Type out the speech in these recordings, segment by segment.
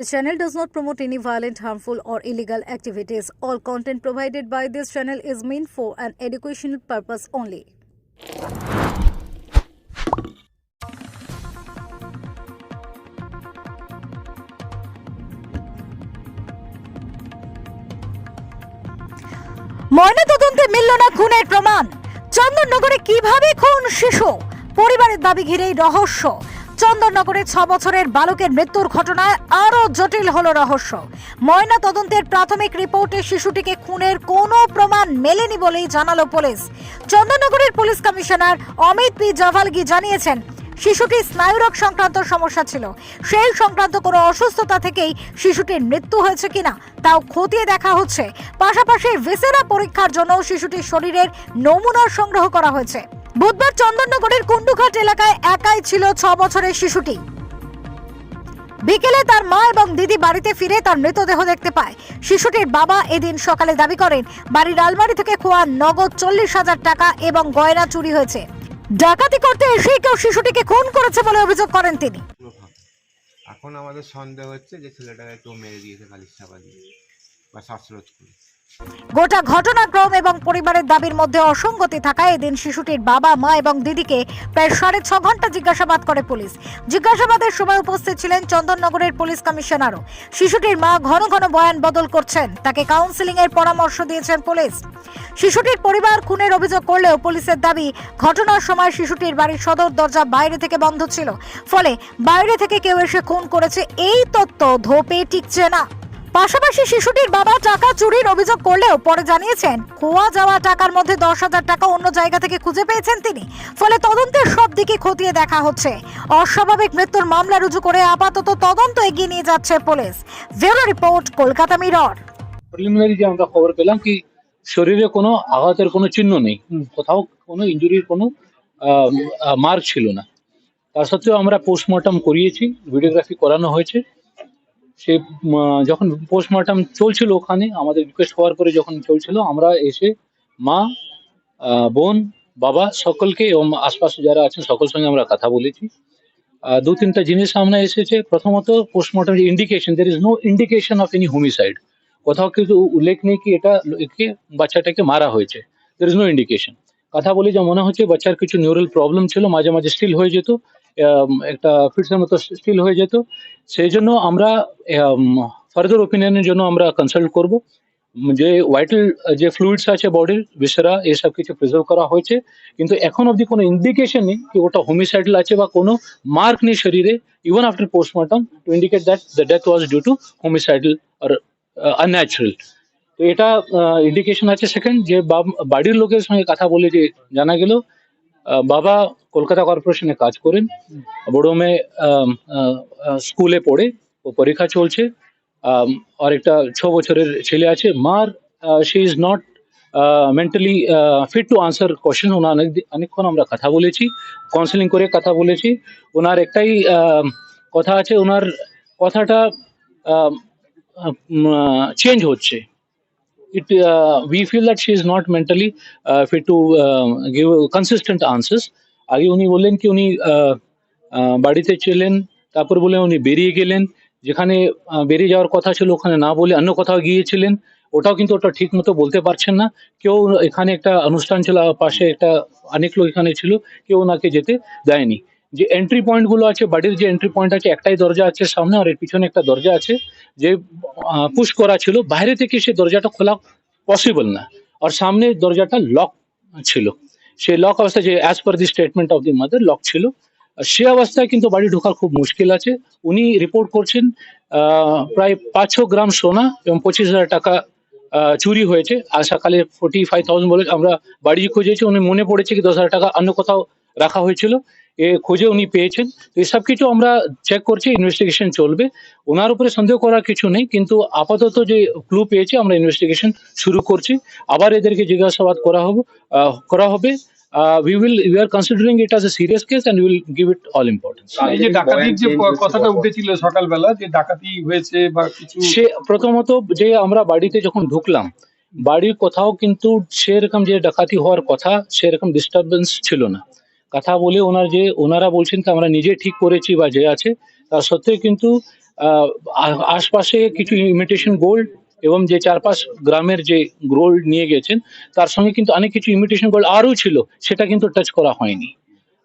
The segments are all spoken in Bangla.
The channel does not promote any violent, harmful, or illegal activities. All content provided by this channel is meant for an educational purpose only. ময়নাতদন্তে মিলল না খুনের প্রমাণ চন্দননগরে কীভাবে খুন শিশু পরিবারের দাবি ঘিরেই রহস্য চন্দননগরে ছ বছরের বালকের মৃত্যুর ঘটনায় আরও জটিল হল রহস্য। ময়না তদন্তের প্রাথমিক রিপোর্টে শিশুটিকে খুনের কোনো প্রমাণ মেলেনি বলেই জানালো police. চন্দননগরের police commissioner Amit P Jawalgi জানিয়েছেন, শিশুটির স্নায়ুরোগ সংক্রান্ত সমস্যা ছিল। সেই সংক্রান্ত কোনো অসুস্থতা থেকেই শিশুটির মৃত্যু হয়েছে কিনা তাও খতিয়ে দেখা হচ্ছে। পাশাপাশি ভিসেরা পরীক্ষার জন্য শিশুটির শরীরের নমুনা সংগ্রহ করা হয়েছে। বুধবার চন্দননগরের কুন্ডুঘাট এলাকায় একাই ছিল ছ বছরের শিশুটি। বিকেলে তার মা এবং দিদি বাড়িতে ফিরে তার মৃতদেহ দেখতে পায়। শিশুটির বাবা এদিন সকালে দাবি করেন, বাড়ির আলমারি থেকে খোয়া নগদ চল্লিশ হাজার টাকা এবং গয়না চুরি হয়েছে। ডাকাতি করতে এসেই কেউ শিশুটিকে খুন করেছে বলে অভিযোগ করেন তিনি। এখন আমাদের সন্দেহ হচ্ছে যে ছেলেটাকে কেউ মেরে দিয়েছে খালি দিয়ে বা শ্বাসরোধ করে। গোটা ঘটনাক্রম এবং পরিবারের দাবির মধ্যে অসঙ্গতি থাকায় এদিন শিশুটির বাবা, মা এবং দিদিকে প্রায় সাড়ে ছ ঘণ্টা জিজ্ঞাসাবাদ করে পুলিশ। জিজ্ঞাসাবাদের সময় উপস্থিত ছিলেন চন্দননগরের পুলিশ কমিশনারও। শিশুটির মা ঘন ঘন বয়ান বদল করছেন, তাকে কাউন্সিলিং এর পরামর্শ দিয়েছেন পুলিশ। শিশুটির পরিবার খুনের অভিযোগ করলেও পুলিশের দাবি, ঘটনার সময় শিশুটির বাড়ির সদর দরজা বাইরে থেকে বন্ধ ছিল। ফলে বাইরে থেকে কেউ এসে খুন করেছে, এই তত্ত্ব ধোপে টিকছে না। পাশাপাশি শিশুটির বাবা টাকা চুরির অভিযোগ করলেও পরে জানিয়েছেন খোয়া যাওয়া টাকার মধ্যে দশ হাজার টাকা অন্য জায়গা থেকে খুঁজে পেয়েছেন তিনি। ফলে তদন্তের সব দিকে খতিয়ে দেখা হচ্ছে। অস্বাভাবিক মৃত্যুর মামলা রুজু করে আপাতত তদন্ত এগিয়ে নিয়ে যাচ্ছে police. Bureau report Kolkata mirror. Preliminary যে আমরা খবর পেলাম কি শরীরে কোনো আঘাতের কোনো চিহ্ন নেই। কোথাও কোনো ইঞ্জুরির কোনো মার্ক ছিল না। তা সত্ত্বেও আমরা পোস্টমর্টম করিয়েছি ভিডিওগ্রাফি করানো হয়েছে। সে যখন পোস্টমর্টম চলছিল ওখানে, আমাদের রিকোয়েস্ট হওয়ার পরে যখন চলছিল, আমরা এসে মা বোন, বাবা সকলকে এবং আশপাশে যারা আছেন সকল সঙ্গে আমরা কথা বলেছি। দু তিনটা জিনিস সামনে এসেছে। প্রথমত postmortem indication there is no indication of any homicide কোথাও কিন্তু উল্লেখ নেই কি এটা একে বাচ্চাটাকে মারা হয়েছে। দের ইজ নো ইন্ডিকেশন কথা বলি যা মনে হচ্ছে, বাচ্চার কিছু নিউরাল প্রবলেম ছিল, মাঝে মাঝে স্টিল হয়ে যেত। একটা ফিটসের মতো স্টিল হয়ে যেত। সেই জন্য আমরা ফার্দার ওপিনিয়নের জন্য আমরা কনসাল্ট করব। যে ভাইটাল যে ফ্লুইডস আছে বডির বিসেরা এসব কিছু প্রিজার্ভ করা হয়েছে। কিন্তু এখন অবধি কোনো ইন্ডিকেশন নেই কি ওটা হোমিসাইডাল আছে বা কোনো মার্ক নেই শরীরে। Even after postmortem to indicate that the death was due to homicidal or unnatural তো এটা ইন্ডিকেশন আছে সেকেন্ড যে বাড়ির লোকের সঙ্গে কথা বলে যে জানা গেল বাবা কলকাতা কর্পোরেশনে কাজ করেন। বড় মেয়ে স্কুলে পড়ে ও পরীক্ষা চলছে। আর একটা ছ বছরের ছেলে আছে। মার she is not mentally fit to answer question ওনার অনেক অনেকক্ষণ আমরা কথা বলেছি কাউন্সেলিং করে কথা বলেছি। ওনার একটাই কথা আছে ওনার কথাটা চেঞ্জ হচ্ছে। It uh, we feel that she is not mentally uh, fit to uh, give consistent answers. আগে উনি বললেন কি উনি বাড়িতে ছিলেন তারপর বলে উনি বেরিয়ে গেলেন যেখানে বেরিয়ে যাওয়ার কথা ছিল ওখানে না বলে অন্য কোথাও গিয়েছিলেন ওটাও কিন্তু ওটা ঠিক মতো বলতে পারছেন না। কেউ এখানে একটা অনুষ্ঠান ছিল পাশে একটা অনেক লোক এখানে ছিল কেউ ওনাকে যেতে দেয়নি। যে এন্ট্রি পয়েন্টগুলো আছে, বাড়ির যে এন্ট্রি পয়েন্ট আছে, একটাই দরজা আছে সামনে আর এর পিছনে একটা দরজা আছে যে পুশ করা ছিল। বাইরে থেকে সে দরজাটা খোলা পসিবল না। আর সামনে দরজাটা লক ছিল। সেই লক অবস্থায় যে as per the statement of the mother lock ছিল। সে অবস্থায় কিন্তু বাড়ি ঢোকার খুব মুশকিল আছে। উনি রিপোর্ট করছেন প্রায় পাঁচ গ্রাম সোনা এবং পঁচিশ হাজার টাকা চুরি হয়েছে। আর সকালে ফোর্টি ফাইভ থাউজেন্ড বলে আমরা বাড়ি খুঁজেছি। উনি মনে পড়েছে কি দশ হাজার টাকা অন্য কোথাও রাখা হয়েছিল। খুঁজে উনি পেয়েছেন। এসব কিছু আমরা চেক করছি ইনভেস্টিগেশন চলবে। ওনার উপরে সন্দেহ করার কিছু নেই কিন্তু আপাতত যে ক্লু পেয়েছে আমরা ইনভেস্টিগেশন শুরু করছি। আবার এদেরকে জিজ্ঞাসাবাদ করা হবে আহ, করা হবে। We will we are considering it as a serious case and will give it all importance এই যে ডাকাতির যে কথাটা উঠেছিল সকালবেলা যে ডাকাতি হয়েছে বা কিছু সে প্রথমত যে আমরা বাড়িতে যখন ঢুকলাম বাড়ির কোথাও কিন্তু সেরকম যে ডাকাতি হওয়ার কথা সেরকম ডিস্টারবেন্স ছিল না। কথা বলে ওনার যে, ওনারা বলছেন কি, আমরা নিজে ঠিক করেছি বা যে আছে। তার সত্ত্বেও কিন্তু আশপাশে কিছু ইমিটেশন গোল্ড এবং যে চার পাঁচ গ্রামের যে গোল্ড নিয়ে গেছেন, তার সঙ্গে কিন্তু অনেক কিছু ইমিটেশন গোল্ড আরও ছিল, সেটা কিন্তু টাচ করা হয়নি।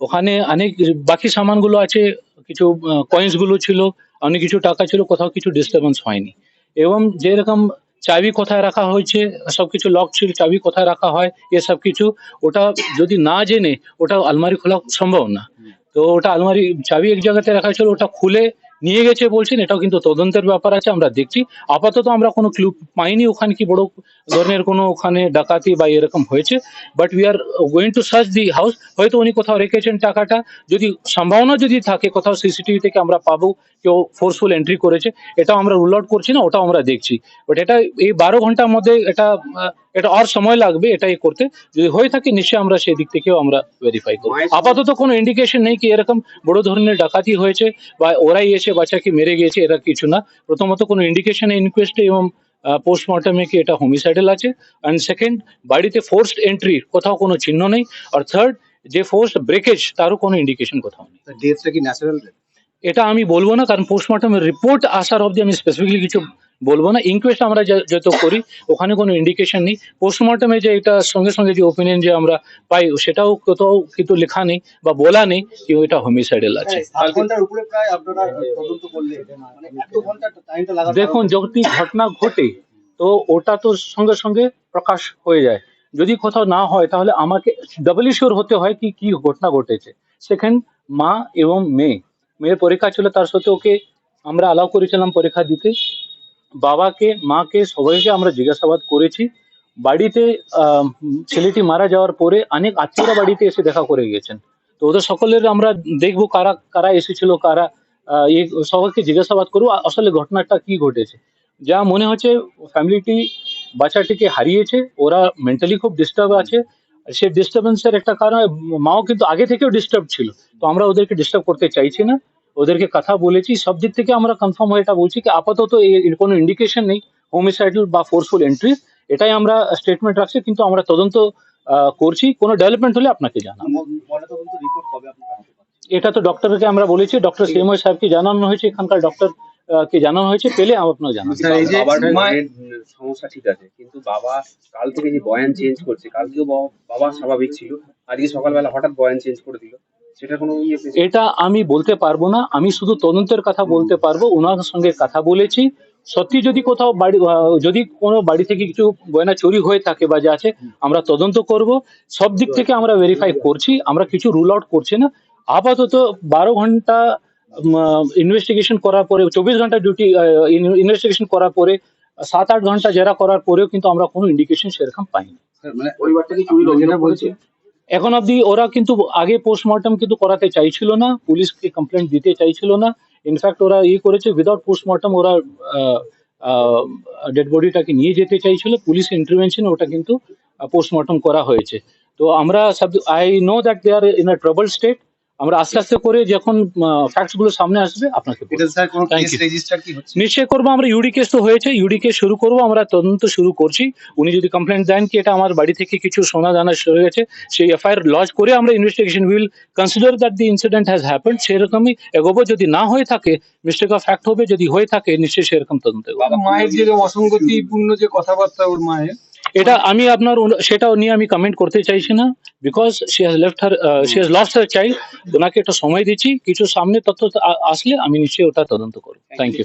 ওখানে অনেক বাকি সামানগুলো আছে, কিছু কয়েন্সগুলো ছিল, অনেক কিছু টাকা ছিল, কোথাও কিছু ডিস্টারবেন্স হয়নি। এবং যেরকম চাবি কোথায় রাখা হয়েছে, সবকিছু লক ছিল, চাবি কোথায় রাখা হয় এসব কিছু, ওটা যদি না জেনে, ওটা আলমারি খোলা সম্ভব না। তো ওটা আলমারি, চাবি এক জায়গাতে রাখা ছিল ওটা খুলে নিয়ে গেছে বলছেন, এটাও কিন্তু তদন্তের ব্যাপার আছে, আমরা দেখছি। আপাতত আমরা কোনো ক্লু পাইনি ওখানে কি বড় ধরনের কোনো ওখানে ডাকাতি বা এরকম হয়েছে but we are going to search the house হয়তো উনি কোথাও রেখেছেন টাকাটা, যদি সম্ভাবনা যদি থাকে, কোথাও সিসিটিভি থেকে আমরা পাবো, কেউ ফোর্সফুল এন্ট্রি করেছে, এটাও আমরা রুল আউট করছি না, ওটাও আমরা দেখছি। বাট এটা এই বারো ঘণ্টার মধ্যে এটা এটা আর সময় লাগবে এটাই করতে। যদি হয়ে থাকে নিশ্চয়ই আমরা সেই দিক থেকেও আমরা ভেরিফাই করব। আপাতত কোনো ইন্ডিকেশন নেই কি এরকম বড় ধরনের ডাকাতি হয়েছে বা ওরাই এসে বাচ্চাকে মেরে গিয়েছে এরা কিছু না। প্রথমত কোনো ইন্ডিকেশন ইনকোয়েস্টে এবং পোস্টমর্টমে কি এটা হোমিসাইডাল আছে। অ্যান্ড সেকেন্ড বাড়িতে ফোর্সড এন্ট্রি কোথাও কোনো চিহ্ন নেই। আর থার্ড যে ফোর্সড ব্রেকেজ তারও কোনো ইন্ডিকেশন কোথাও নেই। ডেথটা কি ন্যাচারাল এটা আমি বলব না কারণ পোস্টমর্টমের রিপোর্ট আসার অবধি আমি স্পেসিফিকলি কিছু বলব না ইনকোয়েস্ট আমরা যত করি ওখানে কোনো ইন্ডিকেশন নেই। পোস্টমর্টমে যে এটা সঙ্গে সঙ্গে যে ওপিনিয়ন যে আমরা পাই সেটাও কোথাও কিন্তু লেখা নেই বা বলা নেই কি এটা হোমিসাইডাল আছে। মানে দেখুন যদি ঘটনা ঘটে তো ওটা তো সঙ্গে সঙ্গে প্রকাশ হয়ে যায়। যদি কোথাও না হয় তাহলে আমাকে ডাবল শিওর হতে হয় কি কি ঘটনা ঘটেছে। সেকেন্ড মা এবং মেয়ে মেয়ের পরীক্ষা ছিল তার সাথে ওকে আমরা অ্যালাউ করেছিলাম পরীক্ষা দিতে। বাবাকে, মাকে সবাইকে আমরা জিজ্ঞাসাবাদ করেছি। বাড়িতে ছেলেটি মারা যাওয়ার পরে অনেক আত্মীয়রা বাড়িতে এসে দেখা করে গেছেন। তো ওদের সকলের আমরা দেখব কারা কারা এসেছিল, কারা সবাইকে জিজ্ঞাসাবাদ করব আসলে ঘটনাটা কি ঘটেছে। যা মনে হচ্ছে ফ্যামিলিটি বাচ্চাটিকে হারিয়েছে, ওরা মেন্টালি খুব ডিস্টার্ব আছে। সে ডিস্টারবেন্সের একটা কারণ মাও কিন্তু আগে থেকেও ডিস্টার্ব ছিল। তো আমরা ওদেরকে ডিস্টার্ব করতে চাইছি না। ওদেরকে কথা বলেছি সব দিক থেকে আমরা কনফার্ম হয়ে এটা বলছি কি আপাতত এর কোনো ইন্ডিকেশন নেই হোমিসাইডাল বা ফোর্সফুল এন্ট্রি এটাই আমরা স্টেটমেন্ট রাখছি কিন্তু আমরা তদন্ত করছি। কোনো ডেভেলপমেন্ট হলে আপনাকে জানাব। মনে তদন্ত রিপোর্ট কবে আপনারা হাতে পাবেন? এটা তো ডক্টরকে আমরা বলেছি ডক্টর সিএমআই সাহেবকে জানানো হয়েছে এখানকার ডক্টর কে জানানো হয়েছে পেলে আপনাকে জানাব স্যার, এই যে বাবার মা- মনের সমস্যা ঠিক আছে কিন্তু বাবা কাল থেকে যে বয়ান চেঞ্জ করছে কালকেও বাবা- বাবা স্বাভাবিক ছিল আজকে সকালবেলা হঠাৎ বয়ান চেঞ্জ করে দিল। সেটা কোনো ইয়ে এটা আমি বলতে পারব না। আমি শুধু তদন্তের কথা বলতে পারব। ওনার সঙ্গে কথা বলেছি। সত্যি যদি কোথাও বাড়ি যদি কোনো বাড়ি থেকে কিছু গয়না চুরি হয়ে থাকে বা যা আছে আমরা তদন্ত করব। সব দিক থেকে আমরা ভেরিফাই করছি। আমরা কিছু রুল আউট করছি না। আপাতত বারো ঘণ্টা ইনভেস্টিগেশন করার পরে চব্বিশ ঘণ্টা ডিউটি ইনভেস্টিগেশন করার পরে সাত আট ঘণ্টা জেরা করার পরেও কিন্তু আমরা কোনো ইন্ডিকেশন সেরকম পাইনি। মানে পরিবারটা কি চুরি যেটা বলছে এখন অব্দি ওরা কিন্তু আগে পোস্টমর্টম কিন্তু করাতে চাইছিল না, পুলিশকে কমপ্লেন দিতে চাইছিল না। ইনফ্যাক্ট ওরা ইয়ে করেছে উইদাউট পোস্টমর্টম ওরা ডেড বডিটাকে নিয়ে যেতে চাইছিল। পুলিশ ইন্টারভেনশন ওটা কিন্তু পোস্টমর্টম করা হয়েছে। তো আমরা sub I know that they are in a trouble state আমরা আস্তে আস্তে করে যখন ফ্যাক্টসগুলো সামনে আসবে আপনাকে বলব। এটা স্যার কোনো Thank কেস you. রেজিস্টার কি হচ্ছে নিশ্চয় করব আমরা ইউডি কেস তো হয়েছে ইউডি কেস শুরু করব আমরা তদন্ত শুরু করছি উনি যদি কমপ্লেন দেন কি এটা আমার বাড়ি থেকে কিছু সোনা দানা হয়ে গেছে সেই এফআইআর লজ করে আমরা investigation will consider that the incident has happened সেরকমই এগোবো যদি না হয়ে থাকে মিস্টেক অফ ফ্যাক্ট হবে যদি হয়ে থাকে নিশ্চয়ই সেরকম তদন্ত। মায়ের যে অসঙ্গতিপূর্ণ যে কথাবার্তা ওর মায়ের এটা আমি আপনার সেটা নিয়ে আমি কমেন্ট করতে চাইছি না because she has left her she has lost her child ওনাকে একটা সময় দিচ্ছি, কিছু সামনে তথ্য আসলে আমি নিশ্চয়ই ওটা তদন্ত করব। Thank you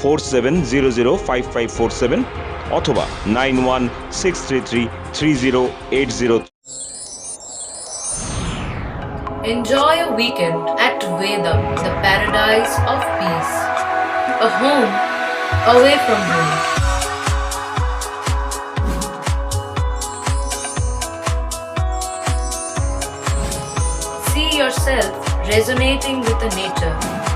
Four seven zero zero five five four seven অথবা nine one six three three three zero eight zero Enjoy a weekend at Vedam, the paradise of peace. A home away from home. See yourself resonating with the nature.